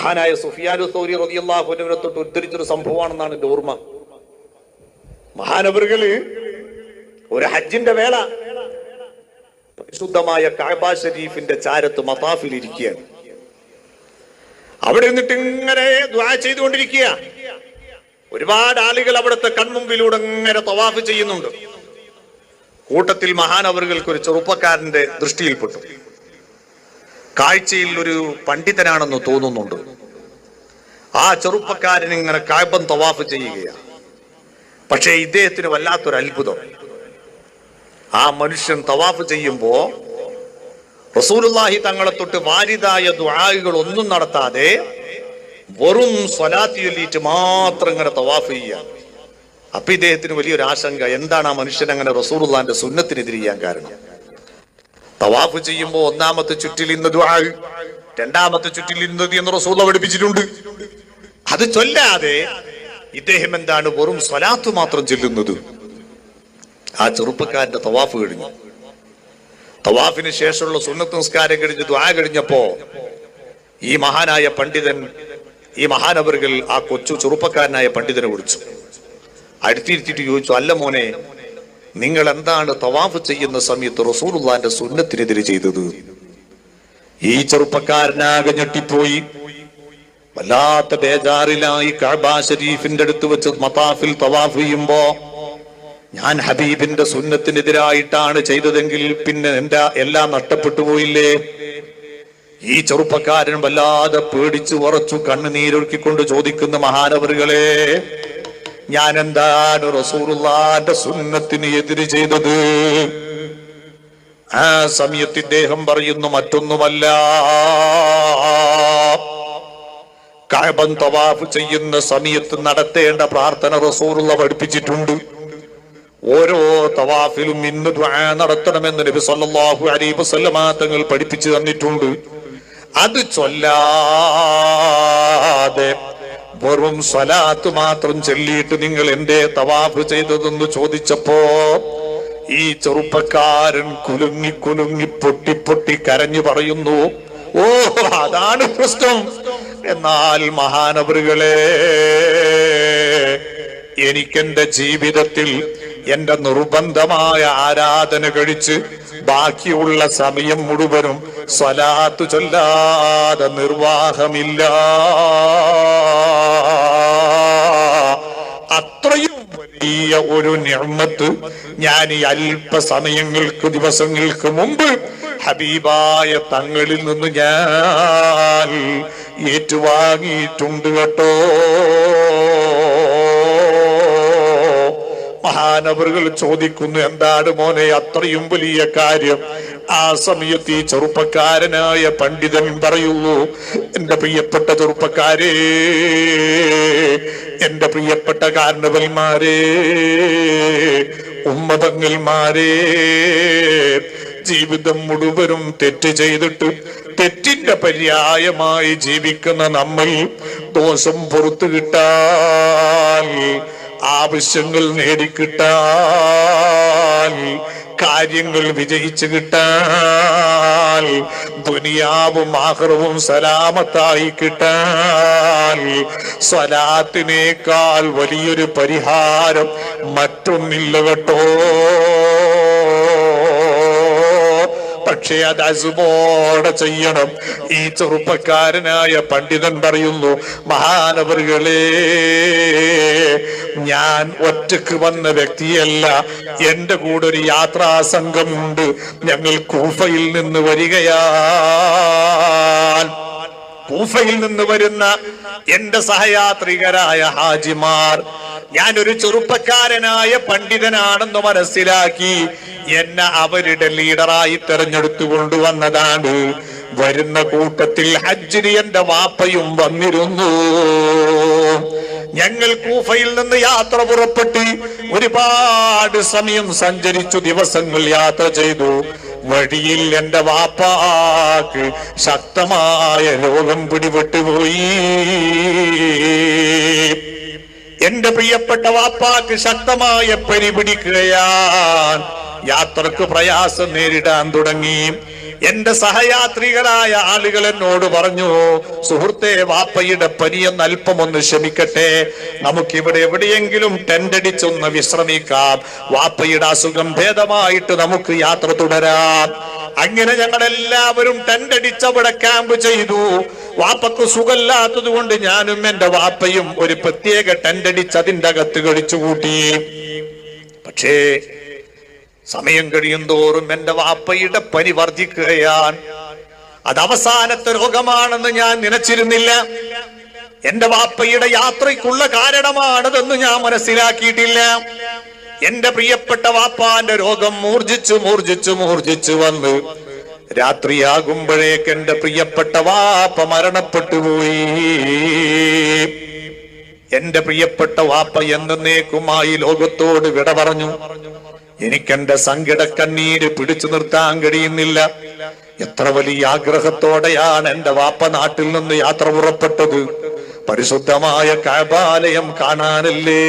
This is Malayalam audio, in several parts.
മഹാനായ സുഫിയാനു സൗരി റതിയല്ലാഹുവിനെ തൊട്ട് ഉദ്ധരിച്ചൊരു സംഭവമാണെന്നാണ് എന്റെ ഓർമ്മ. മഹാനവറുകൾ ഒരു ഹജ്ജിന്റെ വേള. പരിശുദ്ധമായ കാബ ഷരീഫിന്റെ ചാരത്ത് മതാഫിൽ ഇരിക്കുകയാണ്. അവിടെ നിന്നിട്ട് ഇങ്ങനെ ചെയ്തുകൊണ്ടിരിക്കുക. ഒരുപാട് ആളുകൾ അവിടുത്തെ കൺമുമ്പിലൂടെ ഇങ്ങനെ തവാഫ് ചെയ്യുന്നുണ്ട്. കൂട്ടത്തിൽ മഹാനവറുകൾക്ക് ഒരു ചെറുപ്പക്കാരന്റെ ദൃഷ്ടിയിൽപ്പെട്ടു. കാഴ്ചയിൽ ഒരു പണ്ഡിതനാണെന്ന് തോന്നുന്നുണ്ട്. ആ ചെറുപ്പക്കാരൻ ഇങ്ങനെ കായബം തവാഫ് ചെയ്യുകയാണ്. പക്ഷേ ഇദ്ദേഹത്തിന് വല്ലാത്തൊരു അത്ഭുതം. ആ മനുഷ്യൻ തവാഫ് ചെയ്യുമ്പോ റസൂലുല്ലാഹി തങ്ങളെ തൊട്ട് വാരിതായ ദുആകൾ ഒന്നും നടത്താതെ വെറും സ്വലാത്തി ചൊല്ലിയിട്ട് മാത്രം ഇങ്ങനെ തവാഫ് ചെയ്യുക അപ്പൊ ഇദ്ദേഹത്തിന് വലിയൊരു ആശങ്ക എന്താണ് ആ മനുഷ്യൻ അങ്ങനെ റസൂലുള്ളാന്റെ സുന്നത്തിനെതിരെ ചെയ്യാൻ കാരണം? തവാഫ് ചെയ്യുമ്പോൾ ഒന്നാമത്തെ ചുറ്റിൽ ഇന്ന് ദ്വാ രണ്ടാമത്തെ ചുറ്റിൽ ഇന്ന് എന്ന് റസൂൽ പഠിപ്പിച്ചിട്ടുണ്ട്. അത് ചൊല്ലാതെ ഇദ്ദേഹം എന്താണ് വെറും സ്വലാത്ത് മാത്രം ചൊല്ലുന്നത്. ആ ചെറുപ്പക്കാരന്റെ തവാഫ് കഴിഞ്ഞു. തവാഫിന് ശേഷമുള്ള സുന്നത്ത് നിസ്കാരം കഴിഞ്ഞ് ദ്വാ കഴിഞ്ഞപ്പോ ഈ മഹാനായ പണ്ഡിതൻ ഈ മഹാനവറുകൾ ആ കൊച്ചു ചെറുപ്പക്കാരനായ പണ്ഡിതനെ വിളിച്ചു. അടുത്തിരുത്തിട്ട് ചോദിച്ചു അല്ല മോനെ നിങ്ങൾ എന്താണ് തവാഫ് ചെയ്യുന്ന സമയത്ത് റസൂലുള്ളാന്റെ സുന്നത്തിനെതിരെ ചെയ്തത്? ഈ ചെറുപ്പക്കാരനാകെ ഞെട്ടിപ്പോയി. വല്ലാത്ത ബേജാറിലായി കഅബ ഷരീഫിന്റെ അടുത്ത് വെച്ച് മതാഫിൽ തവാഫ് ചെയ്യുമ്പോ ഞാൻ ഹബീബിന്റെ സുന്നത്തിനെതിരായിട്ടാണ് ചെയ്തതെങ്കിൽ പിന്നെ എന്റെ എല്ലാം നഷ്ടപ്പെട്ടു പോയില്ലേ? ഈ ചെറുപ്പക്കാരൻ വല്ലാതെ പേടിച്ചു ഉറച്ചു കണ്ണുനീരൊഴുക്കിക്കൊണ്ട് ചോദിക്കുന്ന മഹാനവറുകളെ ഞാൻ എന്താണ് റസൂറുള്ളാന്റെ സുന്നത്തിന് എതിര് ചെയ്തത്? ആ സമയത്ത് ഇദ്ദേഹം പറയുന്നു മറ്റൊന്നുമല്ല. കാബം തവാഫ് ചെയ്യുന്ന സമയത്ത് നടത്തേണ്ട പ്രാർത്ഥന റസൂറുള്ള പഠിപ്പിച്ചിട്ടുണ്ട്. ഓരോ തവാഫിലും ഇന്ന് നടത്തണമെന്ന് നബി സല്ലല്ലാഹു അലൈഹി വസല്ലമ തങ്ങൾ പഠിപ്പിച്ചു തന്നിട്ടുണ്ട്. അത് ചൊല്ലാതെ വെറും സലാത്ത് മാത്രം ചൊല്ലിയിട്ട് നിങ്ങൾ എന്റെ തവാഫ് ചെയ്തതെന്ന് ചോദിച്ചപ്പോ ഈ ചെറുപ്പക്കാരൻ കുലുങ്ങി കുലുങ്ങി പൊട്ടി പൊട്ടി കരഞ്ഞു പറയുന്നു ഓ അതാണ് പ്രശ്നം. എന്നാൽ മഹാനവറുകളെ എനിക്കെന്റെ ജീവിതത്തിൽ എന്റെ നിർബന്ധമായ ആരാധന കഴിച്ച് ബാക്കിയുള്ള സമയം മുഴുവനും സ്വലാത്തു ചൊല്ലാതെ നിർവാഹമില്ല. അത്രയും വലിയ ഒരു നിർമ്മത്ത് ഞാൻ ഈ അല്പസമയങ്ങൾക്ക് ദിവസങ്ങൾക്ക് മുമ്പ് ഹബീബായ തങ്ങളിൽ നിന്ന് ഞാൻ ഏറ്റുവാങ്ങിയിട്ടുണ്ട് കേട്ടോ. മഹാനവറുകൾ ചോദിക്കുന്നു എന്താണ് മോനെ അത്രയും വലിയ കാര്യം? ആ സമയത്ത് ഈ ചെറുപ്പക്കാരനായ പണ്ഡിതൻ പറയുന്നു എന്റെ പ്രിയപ്പെട്ട ചെറുപ്പക്കാരേ എന്റെ പ്രിയപ്പെട്ട കാരണവന്മാരേ ഉമ്മതങ്ങന്മാരേ ജീവിതം മുഴുവനും തെറ്റ് ചെയ്തിട്ട് തെറ്റിന്റെ പര്യായമായി ജീവിക്കുന്ന നമ്മൾ ദോഷം പുറത്തു കിട്ടാൻ ആവശ്യങ്ങൾ നേടിക്കിട്ടാൽ കാര്യങ്ങൾ വിജയിച്ചു കിട്ടാൽ ദുനിയാവും ആഹ്റവും സലാമത്തായി കിട്ടാൽ സ്വലാത്തിനേക്കാൾ വലിയൊരു പരിഹാരം മറ്റൊന്നില്ല കേട്ടോ. പക്ഷേ അത് അസുബോടെ ചെയ്യണം. ഈ ചെറുപ്പക്കാരനായ പണ്ഡിതൻ പറയുന്നു മഹാനവറുകളെ ഞാൻ ഒറ്റയ്ക്ക് വന്ന വ്യക്തിയല്ല. എന്റെ കൂടെ ഒരു യാത്രാ സംഘമുണ്ട് ഞങ്ങൾ കൂഫയിൽ നിന്ന് വരികയാൽ കൂഫയിൽ നിന്ന് വരുന്ന എന്റെ സഹയാത്രികരായ ഹാജിമാർ ഞാൻ ഒരു ചെറുപ്പക്കാരനായ പണ്ഡിതനാണെന്ന് മനസ്സിലാക്കി എന്നെ അവരുടെ ലീഡറായി തെരഞ്ഞെടുത്തു കൊണ്ടുവന്നതാണ്. വരുന്ന കൂട്ടത്തിൽ ഹജ്ജിന് എന്റെ വാപ്പയും വന്നിരുന്നു. ഞങ്ങൾ കൂഫയിൽ നിന്ന് യാത്ര പുറപ്പെട്ട് ഒരുപാട് സമയം സഞ്ചരിച്ചു ദിവസങ്ങൾ യാത്ര ചെയ്തു. വഴിയിൽ എന്റെ വാപ്പാക്ക് ശക്തമായ രോഗം പിടിപെട്ടുപോയി എന്റെ പ്രിയപ്പെട്ട വാപ്പാക്ക് ശക്തമായ പരിപിടിക്കുകയാ യാത്രയ്ക്ക് പ്രയാസം നേരിടാൻ തുടങ്ങി. എന്റെ സഹയാത്രികരായ ആളുകൾ എന്നോട് പറഞ്ഞു സുഹൃത്തെ വാപ്പയുടെ പനിയെന്ന് അല്പം ഒന്ന് ക്ഷമിക്കട്ടെ നമുക്കിവിടെ എവിടെയെങ്കിലും ടെന്റടിച്ചൊന്ന് വിശ്രമിക്കാം. വാപ്പയുടെ അസുഖം ഭേദമായിട്ട് നമുക്ക് യാത്ര തുടരാം. അങ്ങനെ ഞങ്ങൾ എല്ലാവരും ടെൻഡടിച്ച് അവിടെ ക്യാമ്പ് ചെയ്തു. വാപ്പക്ക് സുഖമില്ലാത്തത് കൊണ്ട് ഞാനും എന്റെ വാപ്പയും ഒരു പ്രത്യേക ടെൻഡടിച്ച് അതിന്റെ അകത്ത് കഴിച്ചു കൂട്ടി പക്ഷേ സമയം കഴിയും തോറും എന്റെ വാപ്പയുടെ പനി വർദ്ധിക്കുകയാണ്. അത് അവസാനത്തെ രോഗമാണെന്ന് ഞാൻ നിനച്ചിരുന്നില്ല. എന്റെ വാപ്പയുടെ യാത്രയ്ക്കുള്ള കാരണമാണതെന്ന് ഞാൻ മനസ്സിലാക്കിയിട്ടില്ല. എന്റെ പ്രിയപ്പെട്ട വാപ്പാന്റെ രോഗം മൂർജിച്ചു മൂർജിച്ചു മൂർജിച്ചു വന്ന് രാത്രിയാകുമ്പോഴേക്ക് എന്റെ പ്രിയപ്പെട്ട വാപ്പ മരണപ്പെട്ടു പോയി. എന്റെ പ്രിയപ്പെട്ട വാപ്പ എന്നേക്കുമായി ലോകത്തോട് വിട പറഞ്ഞു. എനിക്കെന്റെ സങ്കട കണ്ണീര് പിടിച്ചു നിർത്താൻ കഴിയുന്നില്ല. എത്ര വലിയ ആഗ്രഹത്തോടെയാണ് എന്റെ വാപ്പ നാട്ടിൽ നിന്ന് യാത്ര പുറപ്പെട്ടത്. പരിശുദ്ധമായ കാബാലയം കാണാനല്ലേ?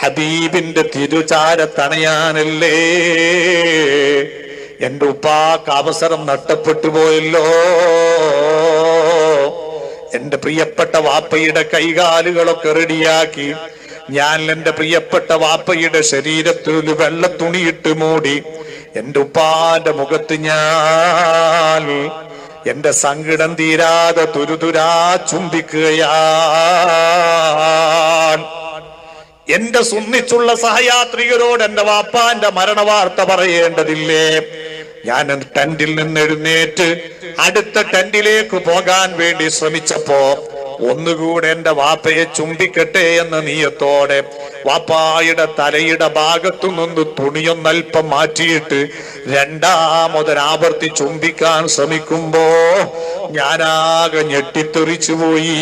ഹബീബിന്റെ തിരുചാര തണയാനല്ലേ? എന്റെ ഉപ്പാക്ക് അവസരം നഷ്ടപ്പെട്ടു പോയല്ലോ. എന്റെ പ്രിയപ്പെട്ട വാപ്പയുടെ കൈകാലുകളൊക്കെ റെഡിയാക്കി. ഞാൻ എന്റെ പ്രിയപ്പെട്ട വാപ്പയുടെ ശരീരത്തിൽ ഒരു വെള്ള തുണിയിട്ട് മൂടി എന്റെ ഉപ്പാന്റെ മുഖത്ത് ഞാൻ എന്റെ സങ്കടം തീരാതെ തുരുതുരാ ചുംബിക്കുകയാണ്. എന്റെ സുന്നിച്ചുള്ള സഹയാത്രികരോട് എന്റെ വാപ്പാന്റെ മരണവാർത്ത പറയേണ്ടതില്ലേ? ഞാൻ ടെന്റിൽ നിന്ന് എഴുന്നേറ്റ് അടുത്ത ടെന്റിലേക്ക് പോകാൻ വേണ്ടി ശ്രമിച്ചപ്പോ ഒന്നുകൂടെ എന്റെ വാപ്പയെ ചുംബിക്കട്ടെ എന്ന നീയത്തോടെ വാപ്പായുടെ തലയുടെ ഭാഗത്തു നിന്ന് തുണിയൊന്നൽപ്പം മാറ്റിയിട്ട് രണ്ടാമതൊരാവർത്തി ചുംബിക്കാൻ ശ്രമിക്കുമ്പോ ഞാനാകെ ഞെട്ടിത്തെറിച്ചു പോയി.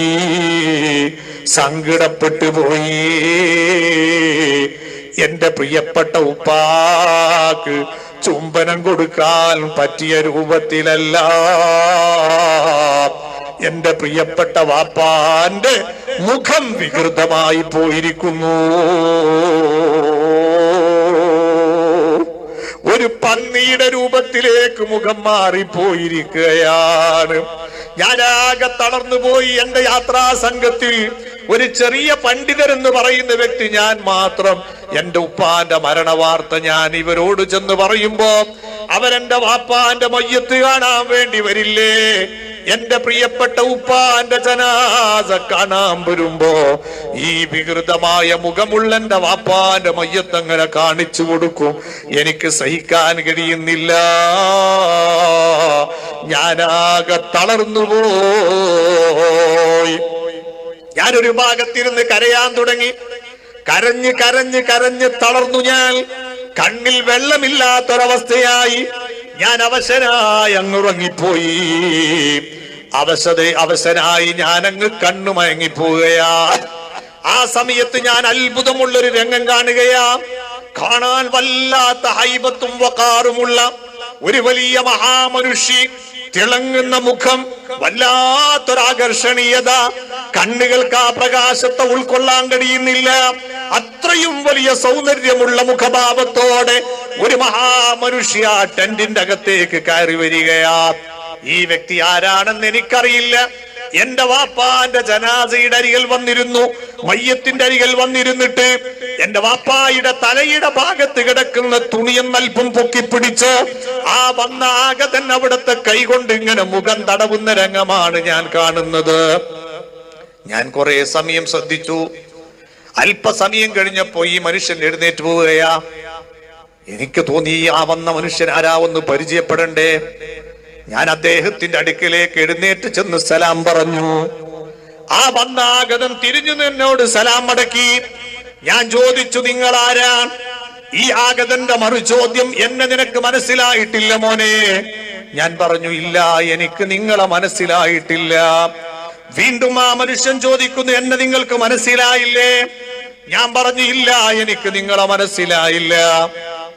സങ്കടപ്പെട്ടു പോയി. എന്റെ പ്രിയപ്പെട്ട ഉപ്പാക്ക് ചുംബനം കൊടുക്കാൻ പറ്റിയ രൂപത്തിലല്ല. എന്റെ പ്രിയപ്പെട്ട വാപ്പാന്റെ മുഖം വികൃതമായി പോയിരിക്കുന്നു. ഒരു പന്നിയുടെ രൂപത്തിലേക്ക് മുഖം മാറിപ്പോയിരിക്കുകയാണ്. ഞാനാകെ തളർന്നു പോയി എന്റെ യാത്രാ സംഘത്തിൽ ഒരു ചെറിയ പണ്ഡിതൻ എന്ന് പറയുന്ന വ്യക്തി ഞാൻ മാത്രം. എന്റെ ഉപ്പാന്റെ മരണവാർത്ത ഞാൻ ഇവരോട് ചെന്ന് പറയുമ്പോ അവരെന്റെ വാപ്പാന്റെ മയ്യത്ത് കാണാൻ വേണ്ടി വരില്ലേ? എന്റെ പ്രിയപ്പെട്ട ഉപ്പാന്റെ ജനാസ കാണാൻ വരുമ്പോ ഈ വികൃതമായ മുഖമുള്ള എന്റെ വാപ്പാന്റെ മയ്യത്തങ്ങനെ കാണിച്ചു കൊടുക്കും. എനിക്ക് സഹിക്കാൻ കഴിയുന്നില്ല. ഞാനാകെ തളർന്നു പോയി ഞാനൊരു ഭാഗത്തിരുന്ന് കരയാൻ തുടങ്ങി. കരഞ്ഞ് കരഞ്ഞ് കരഞ്ഞ് തളർന്നു ഞാൻ. കണ്ണിൽ വെള്ളമില്ലാത്തൊരവസ്ഥയായി ഞാൻ അവശനായി അങ്ങുറങ്ങിപ്പോയി. അവശത അവശനായി ഞാൻ അങ്ങ് കണ്ണു മയങ്ങിപ്പോവുകയാ. ആ സമയത്ത് ഞാൻ അത്ഭുതമുള്ളൊരു രംഗം കാണുകയാ. കാണാൻ വല്ലാത്ത ഹൈബത്തും വക്കാറുമുള്ള ഒരു വലിയ മഹാമനുഷ്യ തിളങ്ങുന്ന മുഖം വല്ലാത്തൊരാകർഷണീയത. കണ്ണുകൾക്ക് ആ പ്രകാശത്തെ ഉൾക്കൊള്ളാൻ കഴിയുന്നില്ല. അത്രയും വലിയ സൗന്ദര്യമുള്ള മുഖഭാവത്തോടെ ഒരു മഹാമനുഷ്യ ടെന്റിന്റെ അകത്തേക്ക് കയറി വരികയാ. ഈ വ്യക്തി ആരാണെന്ന് എനിക്കറിയില്ല. എന്റെ വാപ്പാന്റെ ജനാസയുടെ അരികിൽ വന്നിരുന്നു. മയ്യത്തിന്റെ അരികിൽ വന്നിരുന്നിട്ട് എന്റെ വാപ്പായുടെ തലയുടെ ഭാഗത്ത് കിടക്കുന്ന തുണിയും അല്പം പൊക്കിപ്പിടിച്ച് ആ വന്ന ആകെ തന്നെ അവിടുത്തെ കൈകൊണ്ട് ഇങ്ങനെ മുഖം തടവുന്ന രംഗമാണ് ഞാൻ കാണുന്നത്. ഞാൻ കുറെ സമയം ശ്രദ്ധിച്ചു. അല്പസമയം കഴിഞ്ഞപ്പോ ഈ മനുഷ്യൻ എഴുന്നേറ്റ് പോവുകയാ. എനിക്ക് തോന്നി ആ വന്ന മനുഷ്യൻ ആരാ ഒന്ന് പരിചയപ്പെടണ്ടേ? ഞാൻ അദ്ദേഹത്തിന്റെ അടുക്കിലേക്ക് എഴുന്നേറ്റ് ചെന്ന് സലാം പറഞ്ഞു. ആ വന്ന ആഗതം തിരിഞ്ഞു നിന്നോട് സലാം മടക്കി ഞാൻ ചോദിച്ചു നിങ്ങൾ ആരാ? ഈ ആഗതന്റെ മറു ചോദ്യം എന്നെ നിനക്ക് മനസ്സിലായിട്ടില്ല മോനെ. ഞാൻ പറഞ്ഞു ഇല്ല എനിക്ക് നിങ്ങളെ മനസ്സിലായിട്ടില്ല. വീണ്ടും ആ മനുഷ്യൻ ചോദിക്കുന്നു എന്നെ നിങ്ങൾക്ക് മനസ്സിലായില്ലേ? ഞാൻ പറഞ്ഞു ഇല്ല എനിക്ക് നിങ്ങളെ മനസ്സിലായില്ല.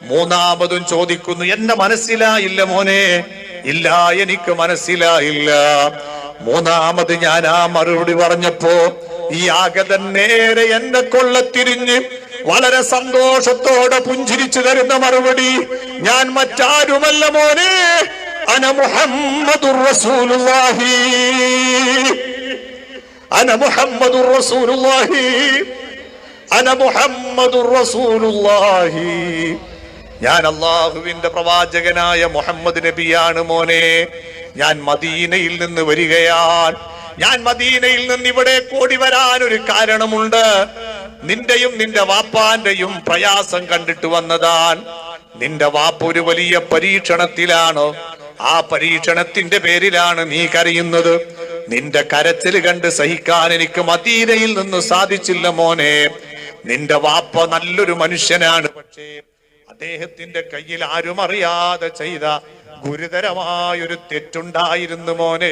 മൂന്നാമതും ചോദിക്കുന്നു എന്നെ മനസ്സിലായില്ല മോനെ. ഇല്ല എനിക്ക് മനസ്സിലായില്ല. മൂന്നാമത് ഞാൻ ആ മറുപടി പറഞ്ഞപ്പോ ഈ ആഗതൻ നേരെ എന്നെ കൊള്ളത്തിരിഞ്ഞ് വളരെ സന്തോഷത്തോടെ പുഞ്ചിരിച്ചു തരുന്ന മറുപടി ഞാൻ മറ്റാരുമല്ല മോനെ. അന മുഹമ്മദുർ റസൂലുള്ളാഹി. അന മുഹമ്മദുർ റസൂലുള്ളാഹി. അന മുഹമ്മദുർ റസൂലുള്ളാഹി. ഞാൻ അള്ളാഹുവിന്റെ പ്രവാചകനായ മുഹമ്മദ് നബിയാണ് മോനെ. ഞാൻ മദീനയിൽ നിന്ന് വരികയാണ്. ഞാൻ മദീനയിൽ നിന്ന് ഇവിടെ കൂടി വരാൻ ഒരു കാരണമുണ്ട്. നിന്റെയും നിന്റെ വാപ്പാന്റെയും പ്രയാസം കണ്ടിട്ട് വന്നതാൻ. നിന്റെ വാപ്പ് ഒരു വലിയ പരീക്ഷണത്തിലാണ്. ആ പരീക്ഷണത്തിന്റെ പേരിലാണ് നീ കരയുന്നത്. നിന്റെ കരച്ചിൽ കണ്ട് സഹിക്കാൻ എനിക്ക് മദീനയിൽ നിന്ന് സാധിച്ചില്ല മോനെ. നിന്റെ വാപ്പ നല്ലൊരു മനുഷ്യനാണ്. പക്ഷേ അദ്ദേഹത്തിന്റെ കയ്യിൽ ആരും അറിയാതെ ചെയ്ത ഗുരുതരമായൊരു തെറ്റുണ്ടായിരുന്നു മോനെ.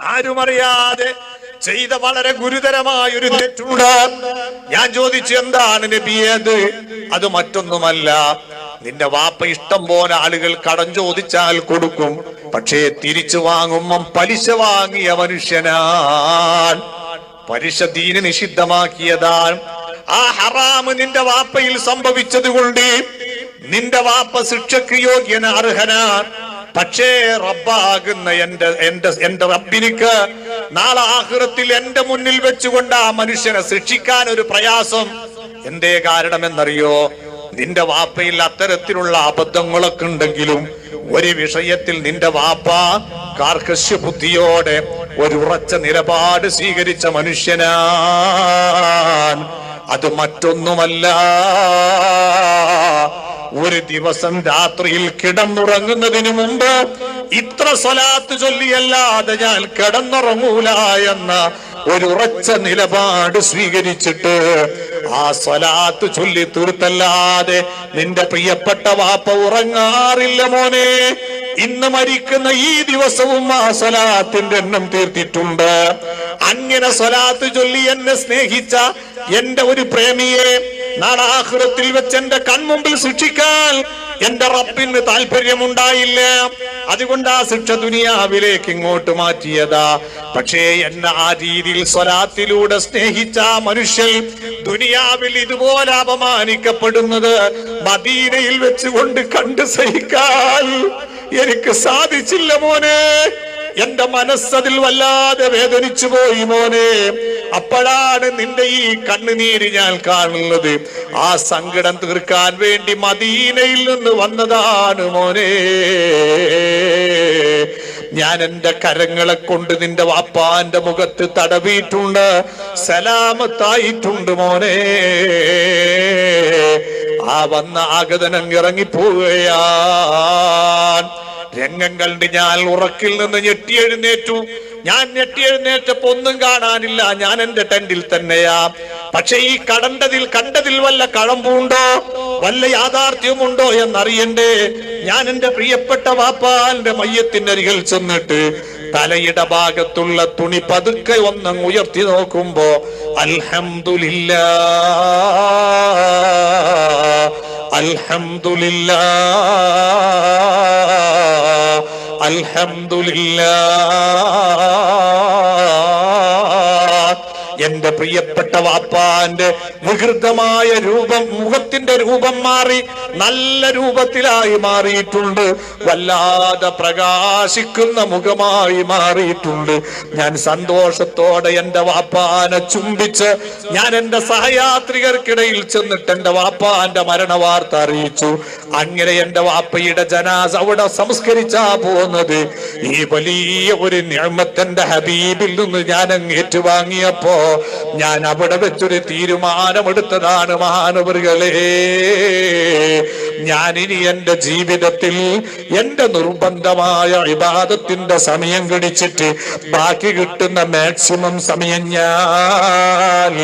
ആരും അറിയാതെ ചെയ്ത വളരെ ഗുരുതരമായൊരു തെറ്റുണ്ട്. ഞാൻ ചോദിച്ചു എന്താണ് നബിയത് അത്? മറ്റൊന്നുമല്ല. നിന്റെ വാപ്പ ഇഷ്ടം പോലെ ആളുകൾ കടം ചോദിച്ചാൽ കൊടുക്കും. പക്ഷേ തിരിച്ചു വാങ്ങുമ്പം പലിശ വാങ്ങിയ മനുഷ്യനാൻ പലിശ ദീന് നിഷിദ്ധമാക്കിയതാണ്. ആ ഹറാമ് നിന്റെ വാപ്പയിൽ സംഭവിച്ചത് കൊണ്ട് നിന്റെ വാപ്പ ശിക്ഷക്ക് യോഗ്യന അർഹനാണ് പക്ഷേ റബ്ബാകുന്ന എന്റെ എന്റെ എന്റെ റബ്ബിനിക്ക് നാളെ ആഹൃത്തിൽ എന്റെ മുന്നിൽ വെച്ചുകൊണ്ട് ആ മനുഷ്യനെ ശിക്ഷിക്കാൻ ഒരു പ്രയാസം. എന്തേ കാരണമെന്നറിയോ? നിന്റെ വാപ്പയിൽ അത്തരത്തിലുള്ള അബദ്ധങ്ങളൊക്കെ ഉണ്ടെങ്കിലും ഒരു വിഷയത്തിൽ നിന്റെ വാപ്പ കാർക്കശ്യ ബുദ്ധിയോടെ ഒരു ഉറച്ച നിലപാട് സ്വീകരിച്ച മനുഷ്യനാൻ അത് മറ്റൊന്നുമല്ല. ഒരു ദിവസം രാത്രിയിൽ കിടന്നുറങ്ങുന്നതിന് മുമ്പ് ഇത്ര സ്വലാത്ത് ചൊല്ലിയല്ലാതെ ഞാൻ കിടന്നുറങ്ങൂല എന്ന ഒരു ഉറച്ച നിലപാട് സ്വീകരിച്ചിട്ട് ആ സ്വലാത്ത് ചൊല്ലി തീർത്തല്ലാതെ നിന്റെ പ്രിയപ്പെട്ട വാപ്പ ഉറങ്ങാറില്ല മോനെ. ഇന്ന് മരിക്കുന്ന ഈ ദിവസവും ആ സ്വലാത്തിന്റെ എണ്ണം തീർത്തിട്ടുണ്ട്. അങ്ങനെ സ്വലാത്ത് ചൊല്ലി എന്നെ സ്നേഹിച്ച എന്റെ ഒരു പ്രേമിയെ നാളാഹൃത്തിൽ വെച്ച് എന്റെ കൺമുമ്പിൽ ശിക്ഷിക്കാൻ എന്റെ റബ്ബിന് താല്പര്യമുണ്ടായില്ല അതുകൊണ്ട് ആ ശിക്ഷ ദുനിയാവിലേക്ക് ഇങ്ങോട്ട് മാറ്റിയതാ. പക്ഷേ എന്നെ ആ രീതിയിൽ സ്വലാത്തിലൂടെ സ്നേഹിച്ച മനുഷ്യൻ ദുനിയാവിൽ ഇതുപോലെ അപമാനിക്കപ്പെടുന്നത് മദീനയിൽ വെച്ചുകൊണ്ട് കണ്ടു സഹിക്കാൻ എനിക്ക് സാധിച്ചില്ല മോനെ. എന്റെ മനസ്സതിൽ വല്ലാതെ വേദനിച്ചു പോയി മോനെ. അപ്പോഴാണ് നിന്റെ ഈ കണ്ണുനീര് ഞാൻ കാണുന്നത്. ആ സങ്കടം തീർക്കാൻ വേണ്ടി മദീനയിൽ നിന്ന് വന്നതാണ് മോനെ. ഞാൻ എന്റെ കരങ്ങളെ കൊണ്ട് നിന്റെ വാപ്പാന്റെ മുഖത്ത് തടവിയിട്ടുണ്ട്. സലാമത്തായിട്ടുണ്ട് മോനെ. ആ വന്ന ആഗതനം ഇറങ്ങിപ്പോവുകയാൻ രംഗം കണ്ട് ഞാൻ ഉറക്കിൽ നിന്ന് ഞെട്ടിയെഴുന്നേറ്റു ഞാൻ ഞെട്ടിയെഴുന്നേറ്റപ്പോ ഒന്നും കാണാനില്ല. ഞാൻ എന്റെ ടെന്റിൽ തന്നെയാ. പക്ഷെ ഈ കടണ്ടതിൽ കണ്ടതിൽ വല്ല കഴമ്പുണ്ടോ? വല്ല യാഥാർത്ഥ്യമുണ്ടോ എന്നറിയണ്ടേ? ഞാൻ എന്റെ പ്രിയപ്പെട്ട വാപ്പാന്റെ മയ്യത്തിന്റെ അരികിൽ ചെന്നിട്ട് തലയുടെ ഭാഗത്തുള്ള തുണി പതുക്കെ ഒന്നങ്ങ് ഉയർത്തി നോക്കുമ്പോ അൽഹംദുലില്ലാ. അൽഹംദുലില്ലാ അൽഹംദുലില്ലാ എന്റെ പ്രിയപ്പെട്ട വാപ്പാന്റെ വികൃതമായ രൂപം മുഖത്തിന്റെ രൂപം മാറി നല്ല രൂപത്തിലായി മാറിയിട്ടുണ്ട്. വല്ലാതെ പ്രകാശിക്കുന്ന മുഖമായി മാറിയിട്ടുണ്ട്. ഞാൻ സന്തോഷത്തോടെ എന്റെ വാപ്പാനെ ചുംബിച്ച് ഞാൻ എന്റെ സഹയാത്രികർക്കിടയിൽ ചെന്നിട്ട് എന്റെ വാപ്പാന്റെ മരണ വാർത്ത അറിയിച്ചു. അങ്ങനെ എന്റെ വാപ്പയുടെ ജനാസ് അവിടെ സംസ്കരിച്ചാ പോകുന്നത്. ഈ വലിയ ഒരു ഹബീബിൽ നിന്ന് ഞാൻ അങ്ങ് ഏറ്റുവാങ്ങിയപ്പോ ഞാൻ അവിടെ വെച്ചൊരു തീരുമാനമെടുത്തതാണ് മഹാനവറുകളെ. ഞാൻ ഇനി എന്റെ ജീവിതത്തിൽ എന്റെ നിർബന്ധമായ വിവാദത്തിന്റെ സമയം കിടിച്ചിട്ട് ബാക്കി കിട്ടുന്ന മാക്സിമം സമയം ഞാൻ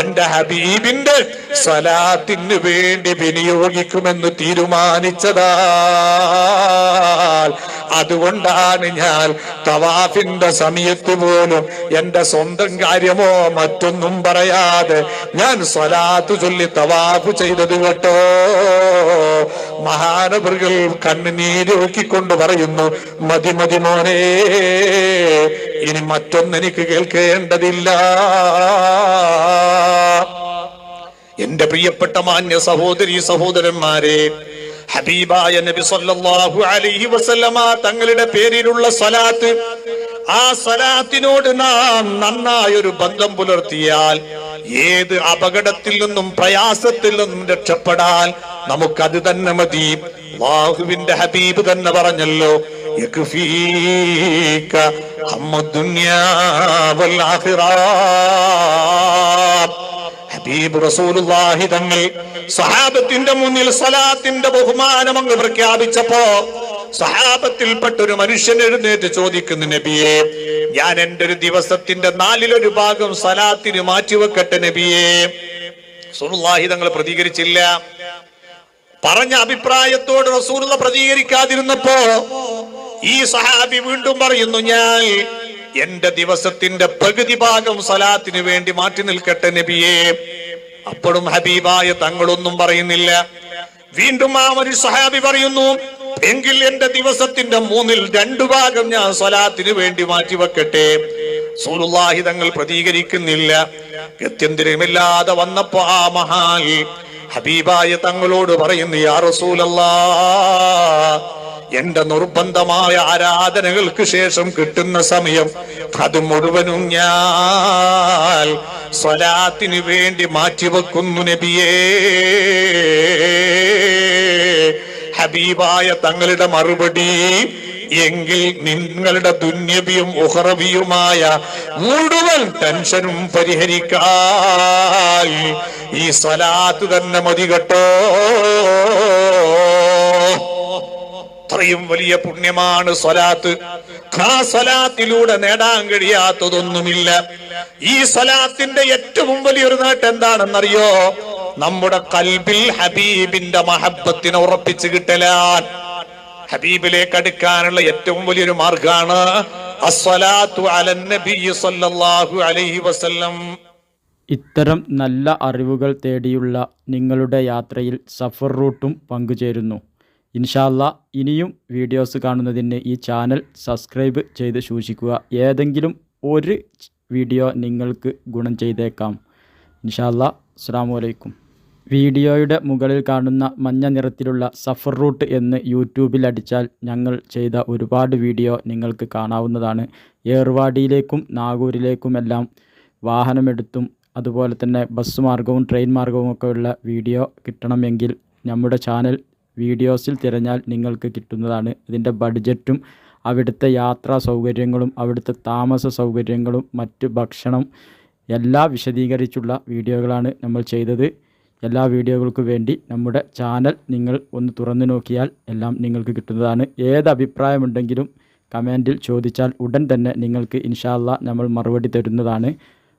എന്റെ ഹബീബിന്റെ സ്വലാത്തിന് വേണ്ടി വിനിയോഗിക്കുമെന്ന് തീരുമാനിച്ചതാ അതുകൊണ്ടാണ് ഞാൻ തവാഫിന്റെ സമയത്ത് പോലും എന്റെ സ്വന്തം കാര്യമോ മറ്റൊന്നും പറയാതെ ഞാൻ സ്വലാത്ത് ചൊല്ലി തവാഫ് ചെയ്തത് കേട്ടോ. മഹാനവറുകൾ കണ്ണുനീരൊക്കിക്കൊണ്ട് പറയുന്നു മതി മതി മോനെ ഇനി മറ്റൊന്നെനിക്ക് കേൾക്കേണ്ടതില്ല. എന്റെ പ്രിയപ്പെട്ട മാന്യ സഹോദരി സഹോദരന്മാരെ ഹബീബായ നബി സല്ലല്ലാഹു അലൈഹി വസല്ലമ തങ്ങളുടെ പേരിലുള്ള സ്വലാത്ത് ആ സ്വലാത്തിനോട് നാം നന്നായൊരു ബന്ധം പുലർത്തിയാൽ ഏത് അപകടത്തിൽ നിന്നും പ്രയാസത്തിൽ നിന്നും രക്ഷപ്പെടാൻ നമുക്കത് തന്നെ മതി. അല്ലാഹുവിന്റെ ഹബീബ് തന്നെ പറഞ്ഞല്ലോ യക്ഫീക ഹമ്മദ്ദുന്യാ വൽ ഹബീബ് തങ്ങൾ സഹാബത്തിന്റെ മുന്നിൽ സലാത്തിന്റെ ബഹുമാനം അങ്ങ് പ്രഖ്യാപിച്ചപ്പോ സഹാബത്തിൽപ്പെട്ട ഒരു മനുഷ്യൻ എഴുന്നേറ്റ് ചോദിക്കുന്നു നബിയെ ഞാൻ എന്റെ ഒരു ദിവസത്തിന്റെ നാലിലൊരു ഭാഗം സലാത്തിന് മാറ്റിവെക്കട്ടെ നബിയെ. റസൂലുള്ളാഹി തങ്ങൾ പ്രതികരിച്ചില്ല. പറഞ്ഞ അഭിപ്രായത്തോട് റസൂലുള്ള പ്രതികരിക്കാതിരുന്നപ്പോ ഈ സഹാബി വീണ്ടും പറയുന്നു ഞാൻ എന്റെ ദിവസത്തിന്റെ പകുതി ഭാഗം സലാത്തിന് വേണ്ടി മാറ്റി നിൽക്കട്ടെ നബിയെ. അപ്പോഴും ഹബീബായ തങ്ങളൊന്നും പറയുന്നില്ല. വീണ്ടും ആ ഒരു സഹാബി പറയുന്നു എങ്കിൽ എന്റെ ദിവസത്തിന്റെ മൂന്നിൽ രണ്ടു ഭാഗം ഞാൻ സ്വലാത്തിന് വേണ്ടി മാറ്റിവെക്കട്ടെ സൂറുല്ലാഹി തങ്ങൾ പ്രതികരിക്കുന്നില്ല. ഗത്യന്തിരമില്ലാതെ വന്നപ്പോ ആ മഹാൽ ഹബീബായ തങ്ങളോട് പറയുന്നു യാ റസൂലല്ലാ എന്റെ നിർബന്ധമായ ആരാധനകൾക്ക് ശേഷം കിട്ടുന്ന സമയം അത് മുഴുവനും ഞാൻ സ്വലാത്തിന് വേണ്ടി മാറ്റിവെക്കുന്നു നബിയേ. ഹബീബായ തങ്ങളുടെ മറുപടി എങ്കിൽ നിങ്ങളുടെ ദുന്യവിയും ഉഹറവിയുമായ മുഴുവൻ ടെൻഷനും പരിഹരിക്കാൻ ഈ സ്വലാത്ത് തന്നെ മതി കേട്ടോ അത്രയും വലിയ പുണ്യമാണ് സ്വലാത്ത്. ആ സ്വലാത്തിലൂടെ നേടാൻ കഴിയാത്തതൊന്നുമില്ല. ഈ സ്വലാത്തിന്റെ ഏറ്റവും വലിയൊരു നേട്ടം എന്താണെന്നറിയോ? നമ്മുടെ കൽബിൽ ഹബീബിന്റെ മഹബത്തിനെ ഉറപ്പിച്ചു കിട്ടലാൻ ഹബീബിലേക്ക് അടുക്കാനുള്ള ഏറ്റവും വലിയൊരു മാർഗാണ് ഇത്തരം നല്ല അറിവുകൾ തേടിയുള്ള നിങ്ങളുടെ യാത്രയിൽ സഫർ റൂട്ടും പങ്കുചേരുന്നു. ഇൻഷാല്ല ഇനിയും വീഡിയോസ് കാണുന്നതിന് ഈ ചാനൽ സബ്സ്ക്രൈബ് ചെയ്ത് സൂക്ഷിക്കുക. ഏതെങ്കിലും ഒരു വീഡിയോ നിങ്ങൾക്ക് ഗുണം ചെയ്തേക്കാം. ഇൻഷാല്ല അസ്സാം വലൈക്കും വീഡിയോയുടെ മുകളിൽ കാണുന്ന മഞ്ഞ നിറത്തിലുള്ള സഫർ റൂട്ട് എന്ന് യൂട്യൂബിൽ അടിച്ചാൽ ഞങ്ങൾ ചെയ്ത ഒരുപാട് വീഡിയോ നിങ്ങൾക്ക് കാണാവുന്നതാണ്. ഏർവാടിയിലേക്കും നാഗൂരിലേക്കുമെല്ലാം വാഹനമെടുത്തും അതുപോലെ തന്നെ ബസ് മാർഗവും ട്രെയിൻ മാർഗവും ഒക്കെയുള്ള വീഡിയോ കിട്ടണമെങ്കിൽ നമ്മുടെ ചാനൽ വീഡിയോസിൽ തിരഞ്ഞാൽ നിങ്ങൾക്ക് കിട്ടുന്നതാണ്. ഇതിന്റെ ബഡ്ജറ്റും അവിടുത്തെ യാത്രാ സൗകര്യങ്ങളും അവിടുത്തെ താമസ സൗകര്യങ്ങളും മറ്റ് ഭക്ഷണം എല്ലാം വിശദീകരിച്ചുള്ള വീഡിയോകളാണ് നമ്മൾ ചെയ്തത്. എല്ലാ വീഡിയോകൾക്കും വേണ്ടി നമ്മുടെ ചാനൽ നിങ്ങൾ ഒന്ന് തുറന്നു നോക്കിയാൽ എല്ലാം നിങ്ങൾക്ക് കിട്ടുന്നതാണ്. ഏത് അഭിപ്രായമുണ്ടെങ്കിലും കമന്റിൽ ചോദിച്ചാൽ ഉടൻ തന്നെ നിങ്ങൾക്ക് ഇൻഷാല്ല നമ്മൾ മറുപടി തരുന്നതാണ്.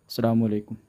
അസ്സാം വലൈക്കും